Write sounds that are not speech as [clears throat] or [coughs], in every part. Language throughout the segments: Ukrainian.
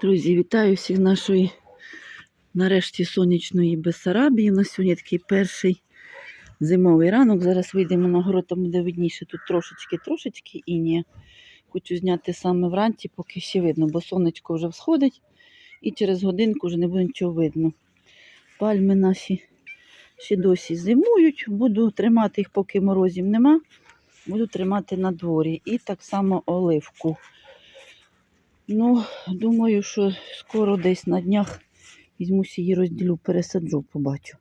Друзі, вітаю всіх нашої нарешті сонячної Бесарабії. У нас сьогодні такий перший зимовий ранок. Зараз вийдемо на город, там буде видніше. Тут трошечки-трошечки інія. Хочу зняти саме вранці, поки ще видно, бо сонечко вже всходить і через годинку вже не буде нічого видно. Пальми наші ще досі зимують. Буду тримати їх, поки морозів нема. Буду тримати на дворі. І так само оливку. Ну, думаю, що скоро десь на днях візьмуся її розділю, пересаджу, побачу.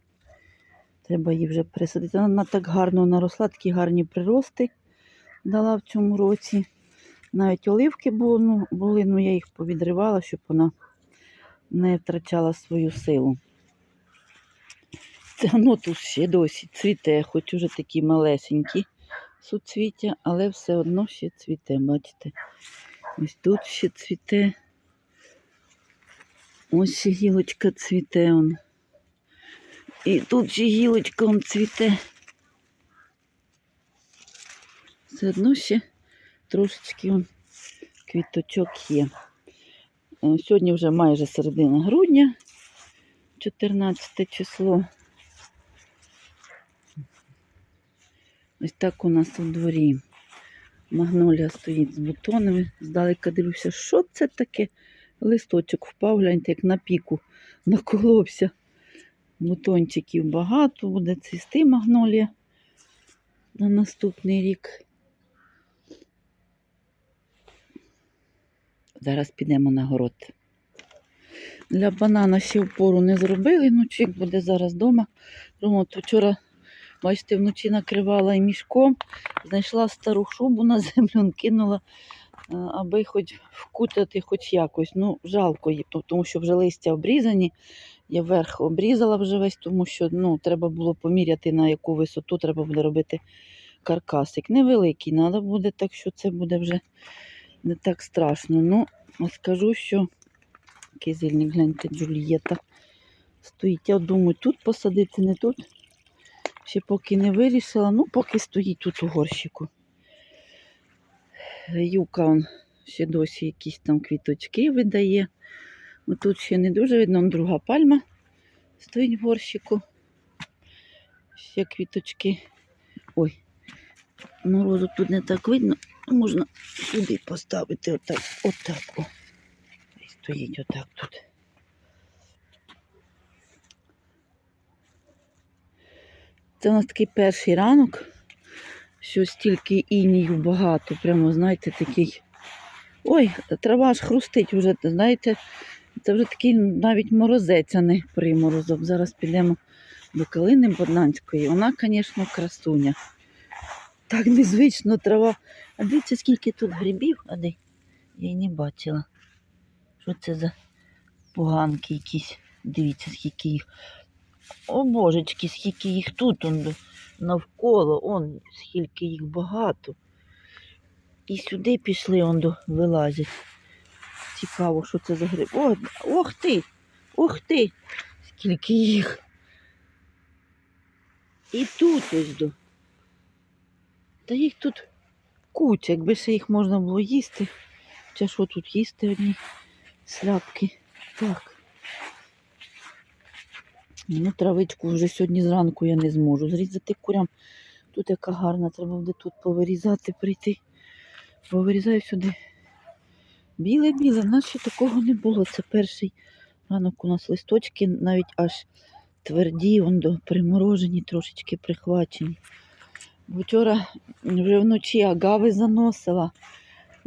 Треба її вже пересадити. Вона так гарно наросла, такі гарні прирости дала в цьому році. Навіть оливки були, ну, були, ну я їх повідривала, щоб вона не втрачала свою силу. Це ну, тут ще досі цвіте, хоч уже такі малесенькі суцвіття, але все одно ще цвіте, бачите. Ось тут ще цвіте. Ось ще гілочка цвіте. Он. І тут ще гілочка он цвіте. Все одно ще трошечки он квіточок є. Е, Сьогодні вже майже середина грудня, 14 число. Ось так у нас у дворі. Магнолія стоїть з бутонами. Здалека дивлюся, що це таке? Листочок впав, гляньте, як на піку наколовся. Бутончиків багато, буде цвісти магнолія на наступний рік. Зараз підемо на город. Для банана ще впору не зробили, ну чик буде зараз вдома. От вчора, бачите, вночі накривала і мішком, знайшла стару шубу на землю, [laughs] кинула, е, аби хоч вкутати хоч якось. Ну, жалко її, тому що вже листя обрізані. Я верх обрізала вже весь, тому що ну, треба було поміряти, на яку висоту треба буде робити каркасик. Невеликий треба буде, так що це буде вже не так страшно. Ну, скажу, що кизильник, гляньте, Джулієта стоїть. Я думаю, тут посадити, не тут. Ще поки не вирішила, ну, поки стоїть тут у горщику. Юка он ще досі якісь там квіточки видає. Тут ще не дуже видно, он друга пальма стоїть в горщику. Ще квіточки. Ой, морозу тут не так видно. Можна сюди поставити отак. Отак. О. І стоїть отак тут. Це у нас такий перший ранок, що стільки інію багато. Прямо, знаєте, такий. Ой, трава ж хрустить вже, знаєте, це вже такий навіть морозець, а не приморозок. Зараз підемо до Калини Боднанської. Вона, звісно, красуня. Так незвично трава. А дивіться, скільки тут грибів, а де? Я й не бачила. Що це за поганки якісь? Дивіться, скільки їх. О божечки, скільки їх тут он, навколо, он, скільки їх багато. І сюди пішли, он до вилазять. Цікаво, що це за гриб. О, ох ти! Ох ти! Скільки їх. І тут ось до. Та їх тут куча, якби ще їх можна було їсти. Хоча що тут їсти одні сляпки. Так. Ну, травичку вже сьогодні зранку я не зможу зрізати курям. Тут яка гарна, треба буде тут повирізати, прийти. Повирізаю сюди. Біле-біле, в нас ще такого не було. Це перший ранок у нас листочки навіть аж тверді, он до приморожені, трошечки прихвачені. Вчора вже вночі агави заносила,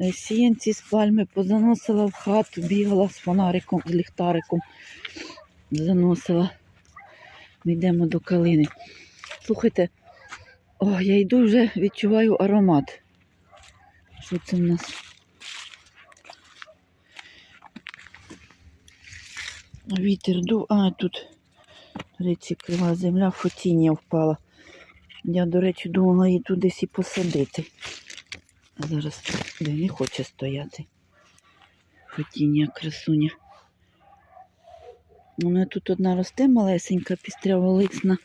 е, сіянці з пальми позаносила в хату, бігала з фонариком, з ліхтариком, заносила. Ми йдемо до калини. Слухайте, о, я йду вже відчуваю аромат. Що це в нас? Вітер дув, а тут, до речі, крива земля, фотіння впала. Я, до речі, думала її тут десь і посадити. А зараз де не хоче стояти. Фотіння, красуня. У мене тут одна росте малесенька, пістрява лисна.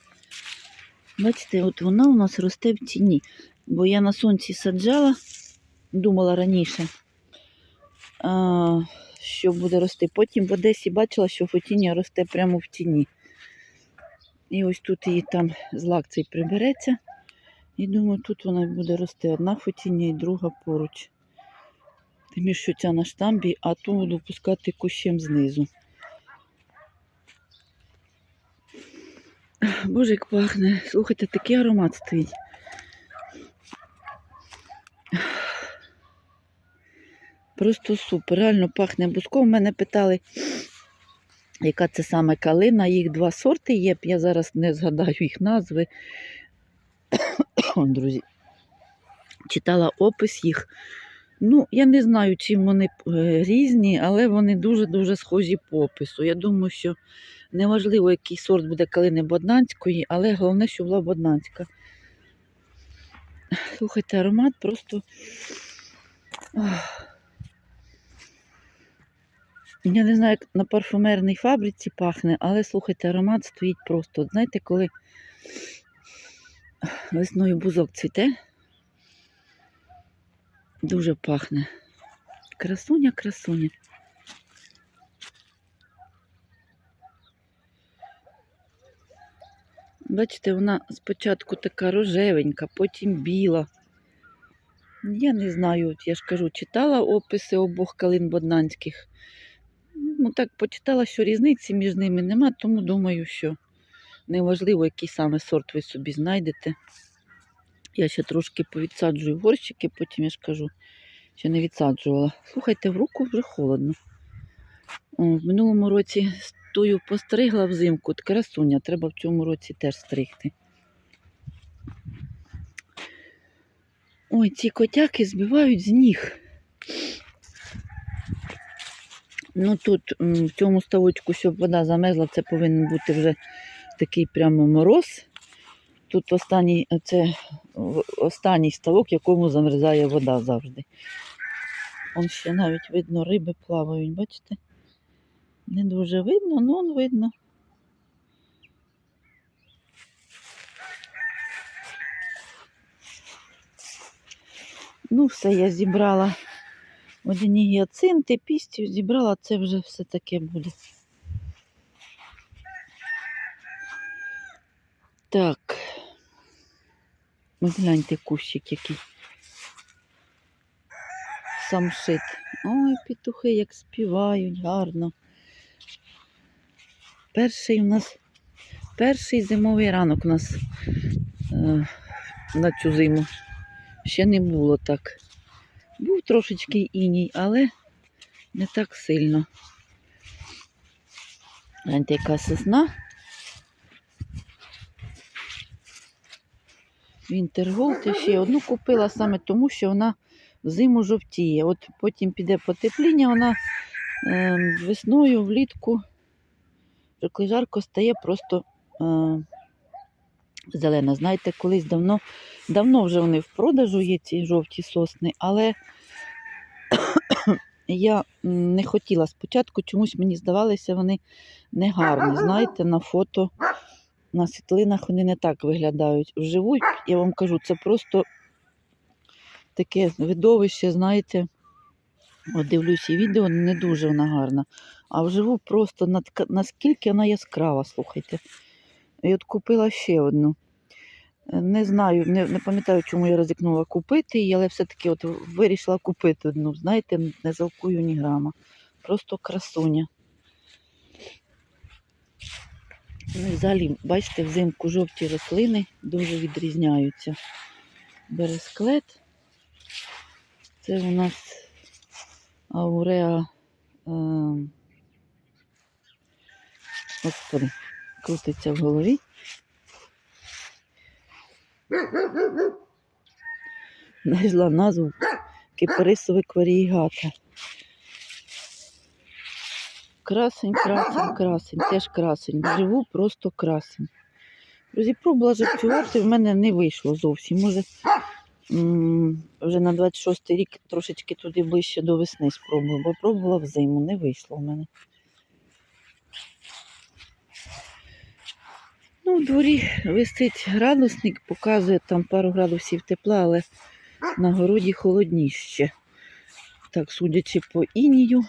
Бачите, от вона у нас росте в тіні. Бо я на сонці саджала, думала раніше, що буде рости. Потім в Одесі бачила, що фотіння росте прямо в тіні. І ось тут її там злак цей прибереться. І думаю, тут вона буде рости одна фотіння і друга поруч. Тим що ця на штамбі, а ту буду пускати кущем знизу. Боже, як пахне. Слухайте, такий аромат стоїть. Просто супер. Реально пахне буском. Мене питали, яка це саме калина. Їх два сорти є. Я зараз не згадаю їх назви. Друзі, читала опис їх. Ну, я не знаю, чим вони е, різні, але вони дуже-дуже схожі по опису. Я думаю, що неважливо, який сорт буде калини Боднанської, але головне, що була Боднанська. Слухайте, аромат просто. Я не знаю, як на парфумерній фабриці пахне, але слухайте, аромат стоїть просто. Знаєте, коли весною бузок цвіте, дуже пахне. Красуня, красуня. Бачите, вона спочатку така рожевенька, потім біла. Я не знаю, я ж кажу, читала описи обох калин боднанських. Ну так почитала, що різниці між ними нема, тому думаю, що неважливо, який саме сорт ви собі знайдете. Я ще трошки повідсаджую горщики, потім я ж кажу, ще не відсаджувала. Слухайте, в руку вже холодно. О, в минулому році тую постригла взимку, красуня, треба в цьому році теж стригти. Ой, ці котяки збивають з ніг. Ну тут в цьому ставочку, щоб вода замерзла, це повинен бути вже такий прямо мороз. Тут останній, це останній ставок, якому замерзає вода завжди. Он ще навіть видно, риби плавають, бачите? Не дуже видно, але он видно. Ну, все, я зібрала одні гіацинти, пістів зібрала, це вже все таке буде. Так. Ось гляньте кущик який. Самшит. Ой, петухи як співають гарно. Перший у нас перший зимовий ранок у нас е, на цю зиму. Ще не було так. Був трошечки іній, але не так сильно. Гляньте, яка сосна. Вінтерголд ще одну купила саме тому, що вона взиму жовтіє. От потім піде потепління, вона е, весною, влітку, коли жарко стає просто е, зелена. Знаєте, колись давно, давно вже вони в продажу є ці жовті сосни, але [coughs] я не хотіла спочатку, чомусь мені здавалося, вони негарні. Знаєте, на фото, на світлинах вони не так виглядають. Вживу, я вам кажу, це просто таке видовище, знаєте. От дивлюся відео, не дуже вона гарна. А вживу просто над- наскільки вона яскрава, слухайте. І от купила ще одну. Не знаю, не, не пам'ятаю, чому я ризикнула купити її, але все-таки от вирішила купити одну. Знаєте, не жалкую ні грама. Просто красуня. Ну і взагалі, бачите, взимку жовті рослини дуже відрізняються. Бересклет. Це у нас ауреа. Е, господи, крутиться в голові. Знайшла назву кипарисовик варієгата. Красень, красень, красень, теж красень. Живу просто красень. Друзі, пробувала жартувати, в мене не вийшло зовсім. Може, вже на 26 рік трошечки туди ближче до весни спробую, бо пробувала взиму, не вийшло в мене. Ну, в дворі висить градусник, показує там пару градусів тепла, але на городі холодніше. Так, судячи по інію,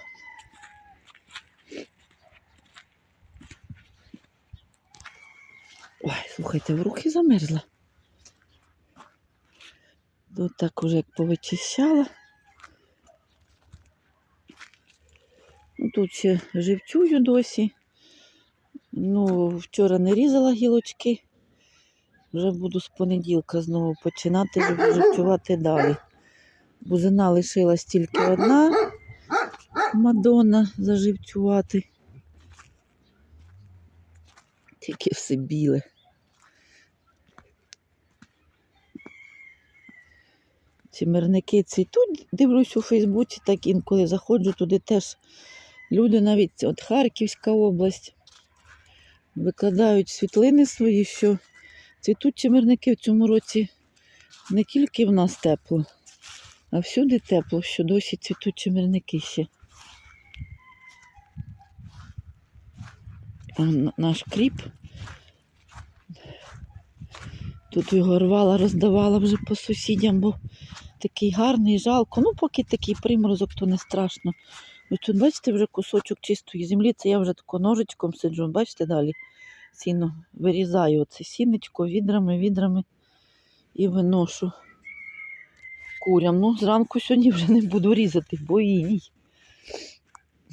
Слухайте, в руки замерзла. Тут так уже як повичищала. Ну, Тут ще живцюю досі. Ну, вчора не різала гілочки. Вже буду з понеділка знову починати, щоб живцювати далі. Бузина лишилась тільки одна Мадонна заживцювати. Тільки все біле. Чимерники цвітуть, дивлюсь у Фейсбуці, так інколи заходжу туди теж. Люди навіть от Харківська область викладають світлини свої, що цвітуть чимерники в цьому році не тільки в нас тепло, а всюди тепло, що досі цвітуть чимерники ще. А наш кріп. Тут його рвала, роздавала вже по сусідям, бо такий гарний, жалко. Ну, поки такий приморозок, то не страшно. Ось тут, бачите, вже кусочок чистої землі. Це я вже тако ножичком сиджу. Бачите далі? Сіно вирізаю оце сінечко відрами, відрами і виношу курям. Ну, зранку сьогодні вже не буду різати, бо іній.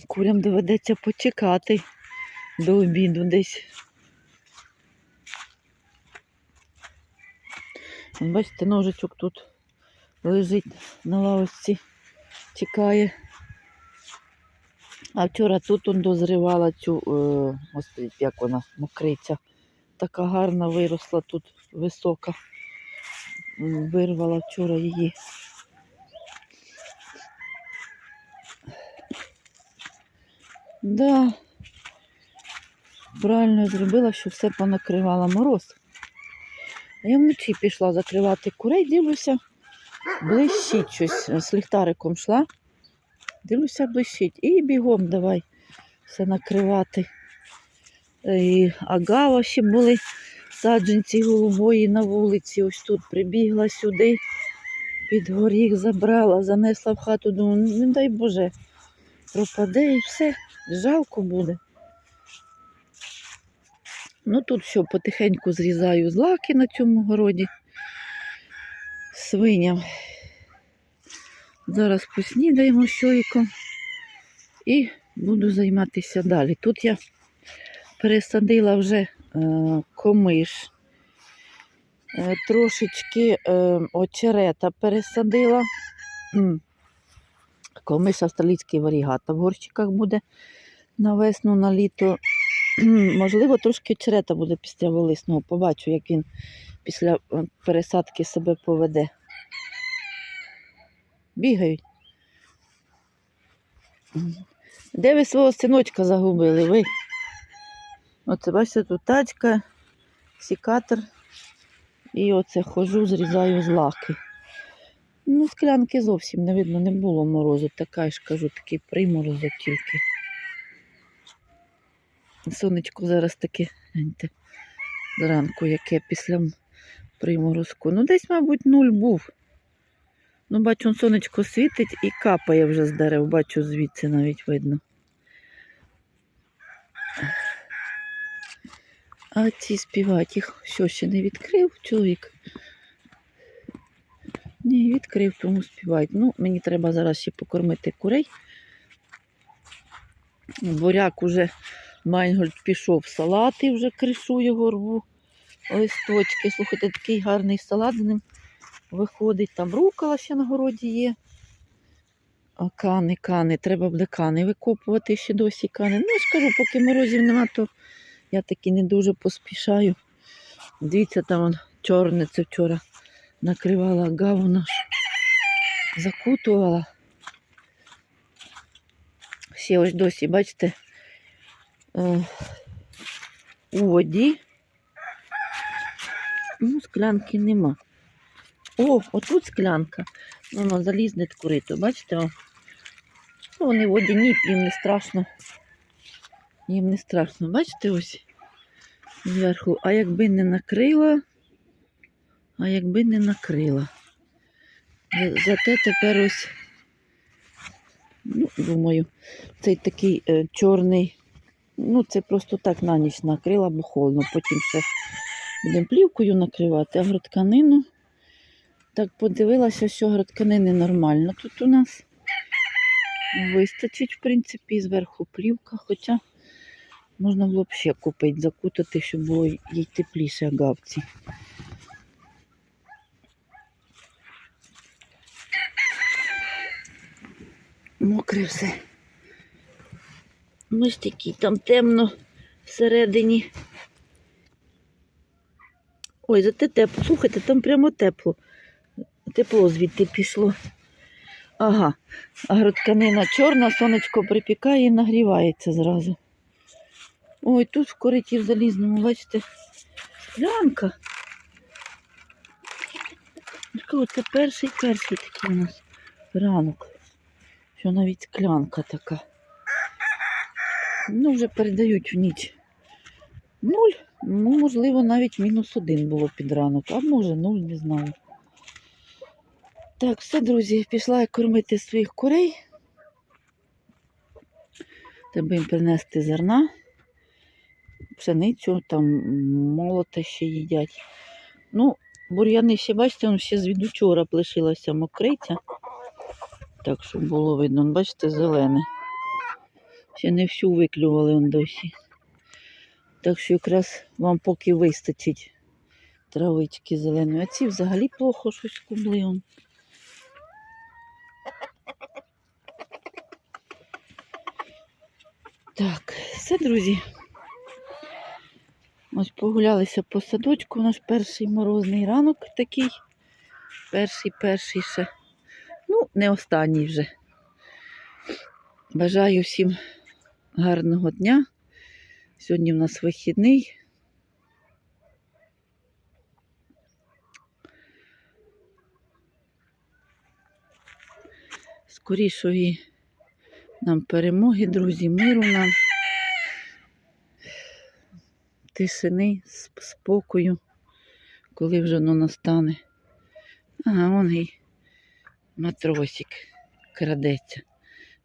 Курям доведеться почекати до обіду десь. Бачите, ножичок тут лежить на лавочці, чекає. А вчора тут он дозривала цю, е, господи, як вона, мокриця. Така гарна виросла тут висока. Вирвала вчора її. Да. Правильно зробила, що все понакривала мороз. Я вночі пішла закривати курей, дивлюся, блищить щось. З ліхтариком йшла. Дивлюся, блищить. І бігом давай все накривати. І агава ще були саджанці голубої на вулиці. Ось тут прибігла сюди, під горіх забрала, занесла в хату, думаю, «Ну, не дай Боже, пропаде і все, жалко буде. Ну тут що, потихеньку зрізаю злаки на цьому городі свиням. Зараз поснідаємо чоловіком і буду займатися далі. Тут я пересадила вже е, комиш, е, трошечки е, очерета пересадила. Комиш австралійський варігата в горщиках буде на весну, на літо. [clears throat] Можливо, трошки очерета буде після волисного. Побачу, як він після е, пересадки себе поведе. Бігають. Де ви свого синочка загубили? Ви? Оце бачите, тут тачка, сікатор. І оце хожу, зрізаю злаки. Ну, склянки зовсім не видно, не було морозу. Така ж кажу, такий приморозок тільки. Сонечко зараз таке, гляньте, зранку, яке після приморозку. Ну, десь, мабуть, нуль був. Ну, бачу, сонечко світить і капає вже з дерев, бачу, звідси навіть видно. А ці співають їх що ще не відкрив чоловік? Ні, відкрив, тому співають. Ну, мені треба зараз ще покормити курей. Буряк уже Майнгольд пішов салати, вже кришу його рву. Листочки. Слухайте, такий гарний салат з ним виходить. Там рукола ще на городі є. А кани, кани, треба буде кани викопувати ще досі кани. Ну, я ж кажу, поки морозів нема, то я таки не дуже поспішаю. Дивіться, там он, чорне це вчора накривала гаву нашу, закутувала. Ще ось досі, бачите, у воді. Ну, склянки нема. О, отут склянка. Ну, Воно залізне курито, бачите? О. Ну, вони водяні, їм не страшно. Їм не страшно. Бачите ось зверху. А якби не накрила, а якби не накрила. Зате тепер ось, ну, думаю, цей такий е, чорний. Ну, це просто так на ніч накрила, бо холодно. Потім ще Будемо плівкою накривати, агротканину. Так подивилася, що агротканини нормально тут у нас. Вистачить, в принципі, зверху плівка, хоча можна було б ще купити, закутати, щоб було їй тепліше агавці. Мокре все. Ось такий там темно всередині. Ой, зате тепло. Слухайте, там прямо тепло. Тепло звідти пішло. Ага, агротканина чорна, сонечко припікає і нагрівається зразу. Ой, тут в кориті в залізному, бачите, склянка. Це перший перший такий у нас ранок. Що навіть склянка така. Ну, вже передають в ніч. Нуль. Ну, можливо, навіть мінус один було під ранок, а може нуль, не знаю. Так, все, друзі, пішла я кормити своїх курей. Треба їм принести зерна, пшеницю, там молоте ще їдять. Ну, бур'яни ще, бачите, он ще з учора лишилася мокриця. Так, щоб було видно, бачите, зелене. Ще не всю виклювали он досі. Так що якраз вам поки вистачить травички зеленої. А ці взагалі плохо щось кубли. Он. Так, все, друзі. Ось погулялися по садочку. Наш перший морозний ранок такий. Перший, перший ще. Ну, не останній вже. Бажаю всім гарного дня. Сьогодні в нас вихідний. Скорішої нам перемоги, друзі, миру нам, тишини, сп- спокою, коли вже воно настане. Ага, он і матросик крадеться.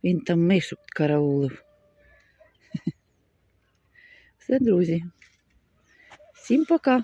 Він там мишок караулив. Все, друзі. Всім пока.